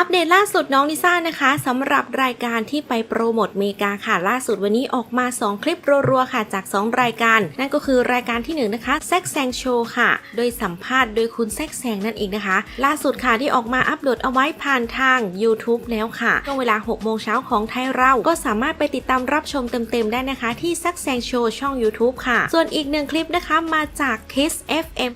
อัปเดตล่าสุดน้องลิซ่านะคะสำหรับรายการที่ไปโปรโมทเมกาค่ะ ล่าสุดวันนี้ออกมา 2 คลิปรัวๆค่ะจาก 2 รายการ นั่นก็คือรายการที่ 1 นะคะแซกแซงโชว์ค่ะ โดยสัมภาษณ์โดยคุณแซกแซงนั่นเองนะคะ ล่าสุดค่ะที่ออกมาอัปโหลดเอาไว้ผ่านทาง YouTube แล้วค่ะช่วงเวลา 6 โมงเช้าของไทยเราก็สามารถไปติดตามรับชมเต็มๆได้นะคะ ที่แซกแซงโชว์ช่อง YouTube ค่ะ ส่วนอีกหนึ่งคลิปนะคะมาจาก Kiss FM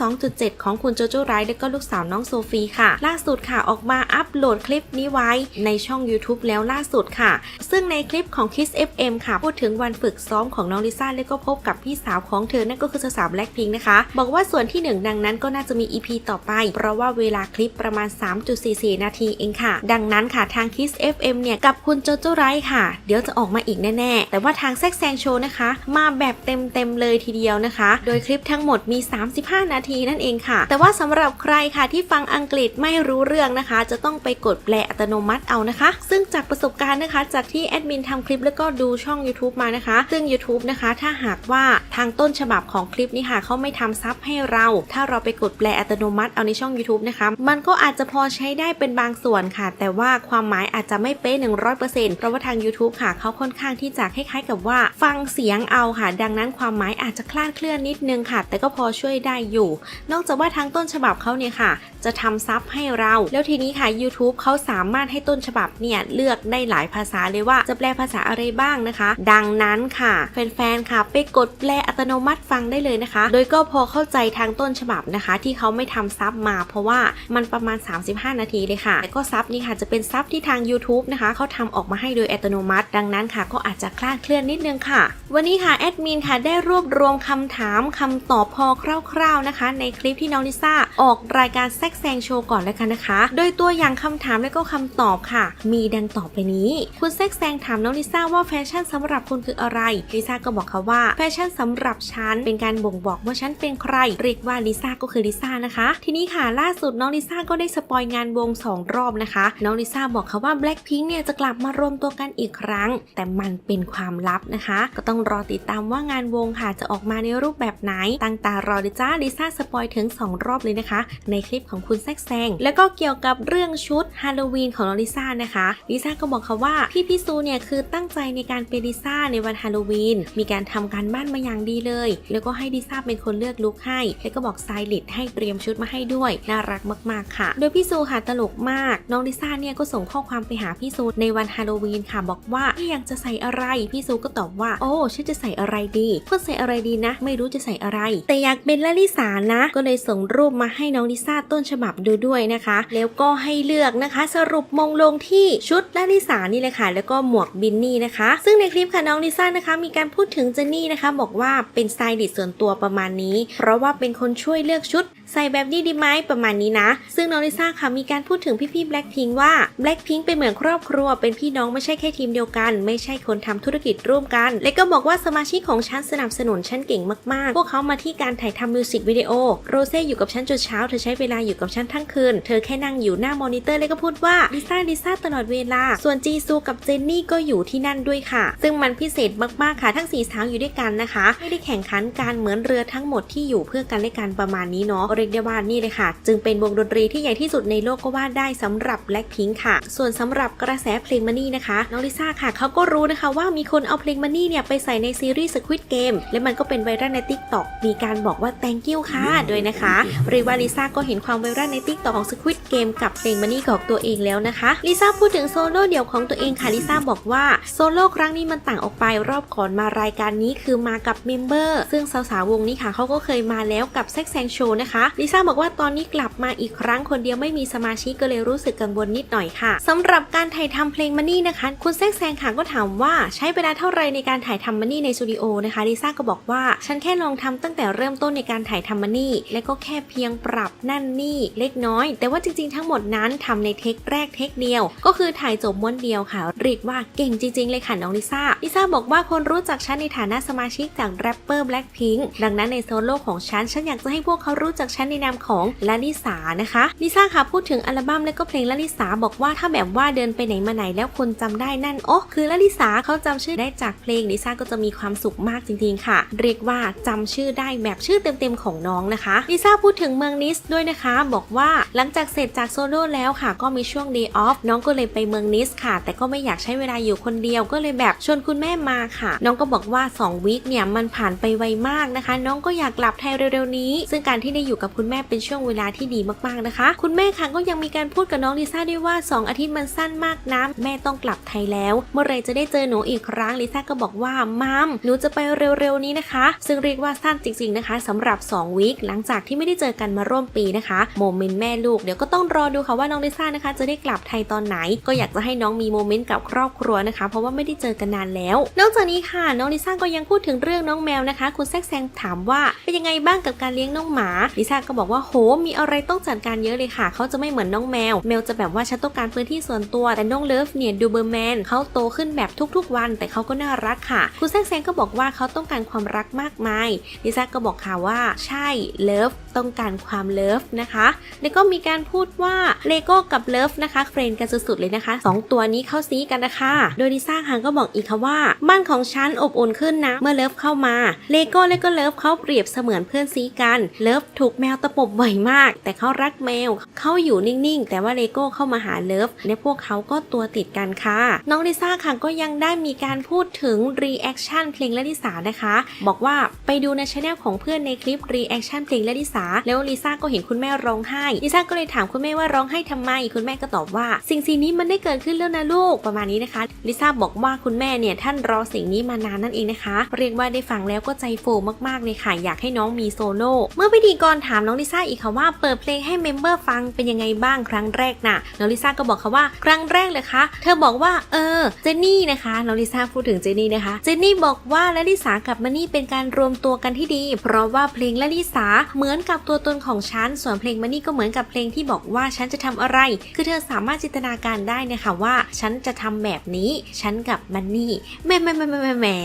102.7 ของคุณโจโจ้ไรและก็ลูกสาวน้องโซฟีค่ะ ล่าสุดค่ะออกมาอัปโหลดคลิปนี้ไว้ในช่อง YouTube แล้วล่าสุดค่ะ ซึ่งในคลิปของ Kiss FM ค่ะ พูดถึงวันฝึกซ้อมของน้องลิซ่าแล้วก็พบกับพี่สาวของเธอ นั่นก็คือสาวแบล็คพิงนะคะ บอกว่าส่วนที่ 1 ดังนั้นก็น่าจะมี EP ต่อไป เพราะว่าเวลาคลิปประมาณ 3.44 นาทีเองค่ะ ดังนั้นค่ะทาง Kiss FM เนี่ย กับคุณโจโจไรค่ะ เดี๋ยวจะออกมาอีกแน่ ๆ แต่ว่าทางแซกแซงโชว์นะคะ มาแบบเต็มๆเลยทีเดียวนะคะ โดยคลิปทั้งหมดมี 35 นาทีนั่นเองค่ะ แต่ว่าสำหรับใครค่ะที่ฟังอังกฤษไม่รู้เรื่องนะคะจะต้องไปกดแปลอัตโนมัติเอานะคะ ซึ่งจากประสบการณ์นะคะ จากที่แอดมินทำคลิปแล้วก็ดูช่อง YouTube มานะคะ ซึ่ง YouTube นะคะ ถ้าหากว่าทางต้นฉบับของคลิปนี้ค่ะเขาไม่ทำซับให้เรา ถ้าเราไปกดแปลอัตโนมัติเอาในช่อง YouTube นะคะ มันก็อาจจะพอใช้ได้เป็นบางส่วนค่ะ แต่ว่าความหมายอาจจะไม่เป๊ะ100%เพราะว่าทาง YouTube ค่ะเขาค่อนข้างที่จะคล้ายๆกับว่า ฟังเสียงเอาค่ะ ดังนั้นความหมายอาจจะคลาดเคลื่อนนิดนึงค่ะ แต่ก็พอช่วยได้อยู่ นอกจากว่าทางต้นฉบับเขาเนี่ยค่ะ จะทำซับให้เรา แล้วทีนี้ค่ะ YouTube เขาสามารถให้ต้นฉบับเนี่ยเลือกได้หลายภาษาเลยว่าจะแปลภาษาอะไรบ้างนะคะ ดังนั้นค่ะแฟนๆค่ะ ไปกดแปลอัตโนมัติฟังได้เลยนะคะ โดยก็พอเข้าใจทางต้นฉบับนะคะ ที่เขาไม่ทำซับมา เพราะว่ามันประมาณ 35 นาทีเลยค่ะแต่ก็ซับนี่ค่ะจะเป็นซับที่ทาง YouTube นะคะเขาทำออกมาให้โดยอัตโนมัติ ดังนั้นค่ะ ก็อาจจะคลาดเคลื่อนนิดนึงค่ะ วันนี้ค่ะแอดมินค่ะได้รวบรวมคำถามคำตอบพอคร่าวๆนะคะ ในคลิปที่น้องลิซ่าออกรายการแซกแซงโชว์ก่อนแล้วกันนะคะ โดยตัวอย่างคำถามและก็คำตอบค่ะ มีดังต่อไปนี้ คุณแซกแซงถามน้องลิซ่าว่าแฟชั่นสำหรับคุณคืออะไร ลิซ่าก็บอกเขาว่าแฟชั่นสำหรับฉันเป็นการบ่งบอกว่าฉันเป็นใคร เรียกว่าลิซ่าก็คือลิซ่านะคะ ทีนี้ค่ะล่าสุดน้องลิซ่าก็ได้สปอยงานวงสองรอบนะคะ น้องลิซ่าบอกเขาว่า Blackpink เนี่ยจะกลับมารวมตัวกันอีกครั้ง แต่มันเป็นความลับนะคะ ก็ต้องรอติดตามว่างานวงค่ะจะออกมาในรูปแบบไหน ตั้งตารอเลยจ้าลิซ่าสปอยถึง 2 รอบเลยนะคะ ในคลิปของคุณแซกแซงแล้วก็เกี่ยวกับเรื่องชุดฮาโลวีนของน้องลิซ่านะคะลิซ่าก็บอกเขาว่าพี่พิซูเนี่ยคือตั้งใจในการเป็นลิซ่าในวันฮาโลวีนมีการทำการบ้านมาอย่างดีเลย แล้วก็ให้ลิซ่าเป็นคนเลือกลุคให้ แล้วก็บอกสไตลิสต์ให้เตรียมชุดมาให้ด้วย น่ารักมากๆค่ะ โดยพี่ซูค่ะตลกมาก น้องลิซ่าเนี่ยก็ส่งข้อความไปหาพี่ซูในวันฮาโลวีนค่ะบอกว่าพี่อยากจะใส่อะไร พี่ซูก็ตอบว่า โอ้ฉันจะใส่อะไรดีก็ใส่อะไรดีนะ ไม่รู้จะใส่อะไร แต่อยากเป็นลลิสานะ ก็เลยส่งรูปมาให้น้องลิซ่าต้นฉบับดูด้วยนะคะ แล้วก็ให้เลือกนะคะ สรุปมงลงที่ชุดลลิสานี่เลยค่ะ แล้วก็หมวกบินนี่นะคะ ซึ่งในคลิปค่ะน้องลิซ่านะคะ มีการพูดถึงเจนนี่นะคะ บอกว่าเป็นสไตลิสต์ส่วนตัวประมาณนี้ เพราะว่าเป็นคนช่วยเลือกชุด ใส่แบบนี้ดีไหมประมาณนี้นะ ซึ่งน้องลิซ่าค่ะมีการพูดถึงพี่ๆ Blackpink ว่า Blackpink เป็นเหมือนครอบครัว เป็นพี่น้องไม่ใช่แค่ทีมเดียวกัน ไม่ใช่คนทำธุรกิจร่วมกัน และก็บอกว่าสมาชิกของฉันสนับสนุนฉันเก่งมากๆ พวกเขามาที่การถ่ายทำมิวสิกวิดีโอโรเซ่อยู่กับฉันจนเช้าเธอใช้เวลาอยู่กับฉันทั้งคืน เธอแค่นั่งอยู่หน้ามอนิเตอร์แล้วก็พูดว่าลิซ่าลิซ่าตลอดเวลา ส่วนจีซูกับเจนนี่ก็อยู่ที่นั่นด้วยค่ะ ซึ่งมันพิเศษมากๆค่ะ ทั้งสี่สาวอยู่ด้วยกันนะคะ ไม่ได้แข่งขันการเหมือนเรือทั้งหมดที่อยู่เพื่อกันและกันประมาณนี้เนาะรียกได้ว่านี่เลยค่ะ จึงเป็นวงดนตรีที่ใหญ่ที่สุดในโลกก็ว่าได้สำหรับ Blackpink ค่ะ ส่วนสำหรับกระแสเพลงมันนี่นะคะน้องลิซ่าค่ะเขาก็รู้นะคะว่ามีคนเอาเพลงมันนี่เนี่ยไปใส่ในซีรีส์ Squid Game และมันก็เป็นไวรัลใน TikTok มีการบอกว่า thank you ค่ะด้วยนะคะเรียกว่าลิซ่าก็เห็นความไวรัลใน TikTok ของ Squid Game กับเพลงมันนี่ของตัวเองแล้วนะคะลิซ่าพูดถึงโซโล่เดี่ยวของตัวเองค่ะลิซ่าบอกว่าโซโล่ครั้งนี้มันต่างออกไปรอบก่อนมารายการนี้คือมากับเมมเบอร์ซึ่งสาวๆวงนี้ค่ะเขาก็เคยมาแล้วกับแซ็กแซงโชว์นะคะลิซ่าบอกว่าตอนนี้กลับมาอีกครั้งคนเดียวไม่มีสมาชิกก็เลยรู้สึกกังวลนิดหน่อยค่ะสำหรับการถ่ายทำเพลงมันนี่นะคะ คุณแซกแซงค่ะก็ถามว่าใช้เวลาเท่าไรในการถ่ายทำมันนี่ในสตูดิโอนะคะลิซ่าก็บอกว่าฉันแค่ลองทำตั้งแต่เริ่มต้นในการถ่ายทำมันนี่และก็แค่เพียงปรับนั่นนี่เล็กน้อย แต่ว่าจริงๆ ทั้งหมดนั้นทำในเทคแรกเทคเดียว ก็คือถ่ายจบม้วนเดียวค่ะเรียกว่าเก่งจริง ๆ เลยค่ะน้องลิซ่าลิซ่าบอกว่าคนรู้จักฉันในฐานะสมาชิกจากแรปเปอร์ Blackpink ดังนั้นในโซโล่ของฉันฉันอยากจะให้พวกเขารู้จักฉันในนามของลาลิสานะคะลิซ่าค่ะพูดถึงอัลบั้มและก็เพลงลาลิสาบอกว่าถ้าแบบว่าเดินไปไหนมาไหนแล้วคนจำได้นั่นโอ้คือลาลิสาเขาจำชื่อได้จากเพลงลิซ่าก็จะมีความสุขมากจริงๆค่ะ เรียกว่าจำชื่อได้แบบชื่อเต็มๆของน้องนะคะลิซ่าพูดถึงเมืองนิสด้วยนะคะ บอกว่าหลังจากเสร็จจากโซโล่แล้วค่ะ ก็มีช่วง day off น้องก็เลยไปเมืองนิสค่ะ แต่ก็ไม่อยากใช้เวลาอยู่คนเดียวก็เลยแบบชวนคุณแม่มาค่ะ น้องก็บอกว่า2วีคเนี่ยมันผ่านไปไวมากนะคะ น้องก็อยากกลับไทยเร็วๆนี้ ซึ่งการที่ได้อยู่กับคุณแม่เป็นช่วงเวลาที่ดีมากๆนะคะ คุณแม่ค่ะก็ยังมีการพูดกับน้องลิซ่าด้วยว่า 2 อาทิตย์มันสั้นมากนะแม่ต้องกลับไทยแล้ว เมื่อไรจะได้เจอหนูอีกครั้งลิซ่าก็บอกว่ามัมหนูจะไปเร็วๆนี้นะคะ ซึ่งเรียกว่าสั้นจริงๆนะคะสำหรับ 2วีคหลังจากที่ไม่ได้เจอกันมาร่วมปีนะคะโมเมนต์แม่ลูกเดี๋ยวก็ต้องรอดูค่ะว่าน้องลิซ่านะคะ จะได้กลับไทยตอนไหน ก็อยากจะให้น้องมีโมเมนต์กับครอบครัวนะคะ เพราะว่าไม่ได้เจอกันนานแล้ว นอกจากนี้ค่ะน้องลิซ่าก็ยังพูดถึงเรื่องน้องแมวนะคะ คุณแซกแซงถามว่าเป็นยังไงบ้างกับการเลี้ยงน้องหมาลิซ่าก็บอกว่าโห มีอะไรต้องจัดการเยอะเลยค่ะ เขาจะไม่เหมือนน้องแมว แมวจะแบบว่าฉันต้องการพื้นที่ส่วนตัว แต่น้องเลิฟเนี่ยดูเบอร์แมนเขาโตขึ้นแบบทุกๆวัน แต่เขาก็น่ารักค่ะ คุณแซกแซงก็บอกว่าเขาต้องการความรักมากมาย ลิซ่าก็บอกค่ะว่าใช่เลิฟต้องการความเลิฟนะคะ แล้วก็มีการพูดว่าเลโก้กับเลิฟนะคะเฟรนกันสุดๆเลยนะคะ 2 ตัวนี้เข้าซีกันนะคะ โดยลิซ่าค่ะก็บอกอีกค่ะว่า บ้านของฉันอบอุ่นขึ้นนะ เมื่อเลิฟเข้ามา เลโก้และก็เลิฟเขาเปรียบเสมือนเพื่อนซีกัน เลิฟถูกแมวตะปบบ่อยมาก แต่เขารักแมวเขาอยู่นิ่งๆ แต่ว่าเลโก้เข้ามาหาเลิฟและพวกเขาก็ตัวติดกันค่ะ น้องลิซ่าค่ะก็ยังได้มีการพูดถึงรีแอคชั่นเพลงละลิสานะคะ บอกว่า ไปดูในช anel ของเพื่อนในคลิปรีแอคชั่นเพลงและลิสาแล้วลิซ่าก็เห็นคุณแม่ร้องไห้ลิซ่าก็เลยถามคุณแม่ว่าร้องไห้ทำไม คุณแม่ก็ตอบว่า สิ่งสิ่งนี้มันได้เกิดขึ้นแล้วนะลูกประมาณนี้นะคะลิซ่าบอกว่าคุณแม่เนี่ยท่านรอสิ่งนี้มานานนั่นเองนะคะ เรียกว่าได้ฟังแล้วก็ใจฟูมากๆเลยค่ะอยากให้น้องมีโซโล่เมื่อพิธีกรถามน้องลิซ่าอีกค่ะว่าเปิดเพลงให้เมมเบอร์ฟังเป็นยังไงบ้างครั้งแรกน่ะน้องลิซ่าก็บอกค่ะว่าครั้งแรกเลยคะเธอบอกว่าเออเจนนี่นะคะน้องลิซ่าพูดถึงเจนนี่นะคะเจนนี่บอกว่าและลิสากับมันนี่เป็นการรวมตัวกันที่ดี เพราะว่าเพลงและลิสาเหมือนกับตัวตนของฉัน ส่วนเพลงมันนี่ก็เหมือนกับเพลงที่บอกว่าฉันจะทำอะไร คือเธอสามารถจินตนาการได้นะคะว่า ฉันจะทำแบบนี้ ฉันกับมันนี่แม่แม่แม่แม่แม่แหม่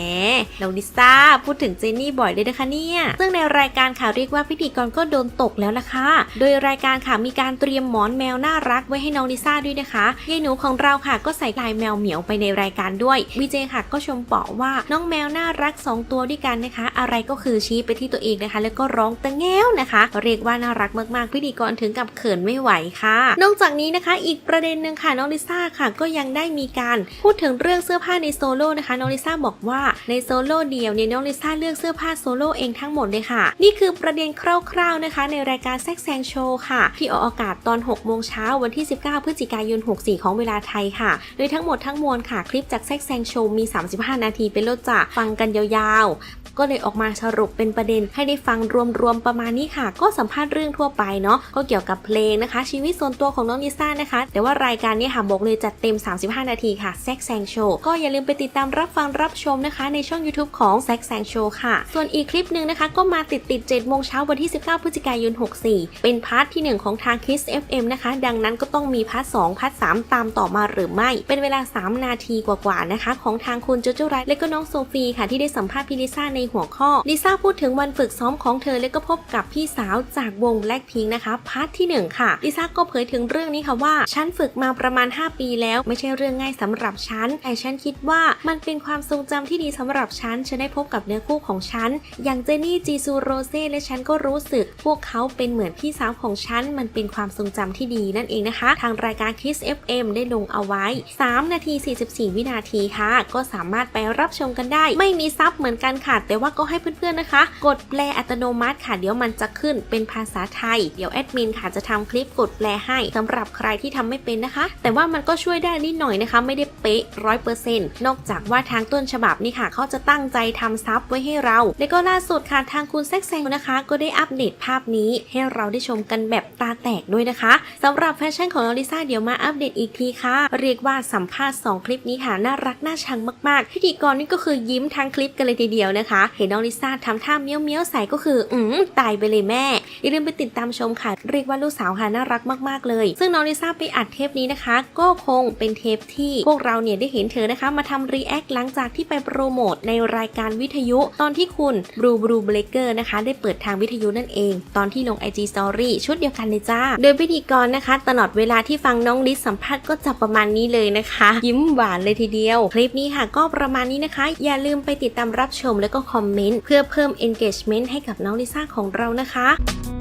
น้องลิซ่าพูดถึงเจนนี่บ่อยเลยนะคะเนี่ยซึ่งในรายการค่ะเรียกว่าพิธีกรก็โดนตกแล้วล่ะค่ะ โดยรายการค่ะมีการเตรียมหมอนแมวน่ารักไว้ให้น้องลิซ่าด้วยนะคะยายหนูของเราค่ะก็ใส่ลายแมวเหมียวไปในรายการด้วยวีเจค่ะก็ชมเปาะว่าน้องแมวน่ารัก 2 ตัวด้วยกันนะคะ อะไรก็คือชี้ไปที่ตัวเองนะคะ แล้วก็ร้องตะแง้วนะคะ เรียกว่าน่ารักมากๆ พิธีกรถึงกับเขินไม่ไหวค่ะ นอกจากนี้นะคะ อีกประเด็นหนึ่งค่ะน้องลิซ่าค่ะ ก็ยังได้มีการพูดถึงเรื่องเสื้อผ้าในโซโล่นะคะน้องลิซ่าบอกว่าในโซโล่เดียวเนี่ยน้องลิซ่าเลือกเสื้อผ้าโซโล่เองทั้งหมดเลยค่ะ นี่คือประเด็นคร่าวๆนะคะ ในรายการแซกแซงโชว์ค่ะ ที่ออกอากาศตอน 6 โมงเช้าวันที่ 19 พฤศจิกายน 64 ของเวลาไทยค่ะ โดยทั้งหมดทั้งมวลค่ะ คลิปจากแซกแซงโชว์มี 35 นาทีเป็นรถจะฟังกันยาวๆ ก็เลยออกมาสรุปเป็นประเด็นให้ได้ฟังรวมๆประมาณนี้ค่ะ ก็สัมภาษณ์เรื่องทั่วไปเนาะก็เกี่ยวกับเพลงนะคะ ชีวิตส่วนตัวของน้องลิซ่านะคะ แต่ว่ารายการนี้ค่ะบอกเลยจัดเต็ม 35 นาทีค่ะแซกแซงโชว์ก็อย่าลืมไปติดตามรับฟังรับชมนะคะ ในช่อง YouTube ของแซกแซงโชว์ค่ะ ส่วนอีกคลิปหนึ่งนะคะ ก็มาติดติด7โมงเช้าวันที่ 19 พฤศจิกายน 64 เป็นพาร์ทที่ 1 ของทาง Kiss FM นะคะ ดังนั้นก็ต้องมีพาร์ท2พาร์ท3ตามต่อมาหรือไม่ เป็นเวลา 3 นาทีกว่าๆนะคะ ของทางคุณโจโจไรและก็น้องโซฟีค่ะที่ได้สัมภาษณ์พี่ลิซ่าในหัวข้อลิซ่าพูดถึงวันฝึกซ้อมของเธอและก็พบกับพี่สาวจากวง Blackpink นะคะพาร์ทที่ 1 ค่ะลิซ่าก็เผยถึงเรื่องนี้ค่ะว่า ฉันฝึกมาประมาณ 5 ปีแล้ว ไม่ใช่เรื่องง่ายสำหรับฉันแต่ฉันคิดว่ามันเป็นความทรงจำที่ดีสำหรับฉันฉันได้พบกับเนื้อคู่ของฉัน อย่างเจนนี่จีซูโรเซ่และฉันก็รู้สึก พวกเขาเป็นเหมือนพี่สาวของฉันมันเป็นความทรงจำที่ดีนั่นเองนะคะ ทางรายการ Kiss FM ได้ลงเอาไว้ 3 นาที 44 วินาทีค่ะ ก็สามารถไปรับชมกันได้ ไม่มีซับเหมือนกันค่ะแต่ว่าก็ให้เพื่อนๆนะคะ กดแปลอัตโนมัติค่ะ เดี๋ยวมันจะขึ้นเป็นภาษาไทย เดี๋ยวแอดมินค่ะจะทำคลิปกดแปลให้สำหรับใครที่ทำไม่เป็นนะคะ แต่ว่ามันก็ช่วยได้นิดหน่อยนะคะ ไม่ได้เป๊ะร้อยเปอร์เซ็นต์นอกจากว่าทางต้นฉบับนี่ค่ะ เขาจะตั้งใจทำซับไว้ให้เรา และก็ล่าสุดค่ะทางคุณแซกแซงนะคะ ก็ได้อัปเดตภาพนี้ให้เราได้ชมกันแบบตาแตกด้วยนะคะสำหรับแฟชั่นของน้องลิซ่าเดี๋ยวมาอัปเดตอีกทีค่ะ เรียกว่าสัมภาษณ์ 2 คลิปนี้ค่ะน่ารักน่าชังมากๆพิธีกรนี่ก็คือยิ้มทั้งคลิปกันเลยทีเดียวนะคะเห็นน้องลิซ่าทำท่าเมี้ยวเมี้ยวใส่ก็คือ อืมตายไปเลยแม่ อย่าลืมไปติดตามชมค่ะ เรียกว่าลูกสาวค่ะน่ารักมากๆเลย ซึ่งน้องลิซ่าไปอัดเทปนี้นะคะ ก็คงเป็นเทปที่พวกเราเนี่ยได้เห็นเธอนะคะ มาทำรีแอคหลังจากที่ไปโปรโมทในรายการวิทยุตอนที่คุณบลูบลูเบลเกอร์นะคะ ได้เปิดทางวิทยุนั่นเอง ตอนที่ลง IG Story ชุดเดียวกันเลยจ้า โดยพิธีกรนะคะ ตลอดเวลาที่ฟังน้องลิซสัมภาษณ์ก็จะประมาณนี้เลยนะคะ ยิ้มหวานเลยทีเดียว คลิปนี้ค่ะก็ประมาณนี้นะคะ อย่าลืมไปติดตามรับชมแล้วก็คอมเมนต์เพื่อเพิ่ม engagement ให้กับน้องลิซ่าของเรานะคะ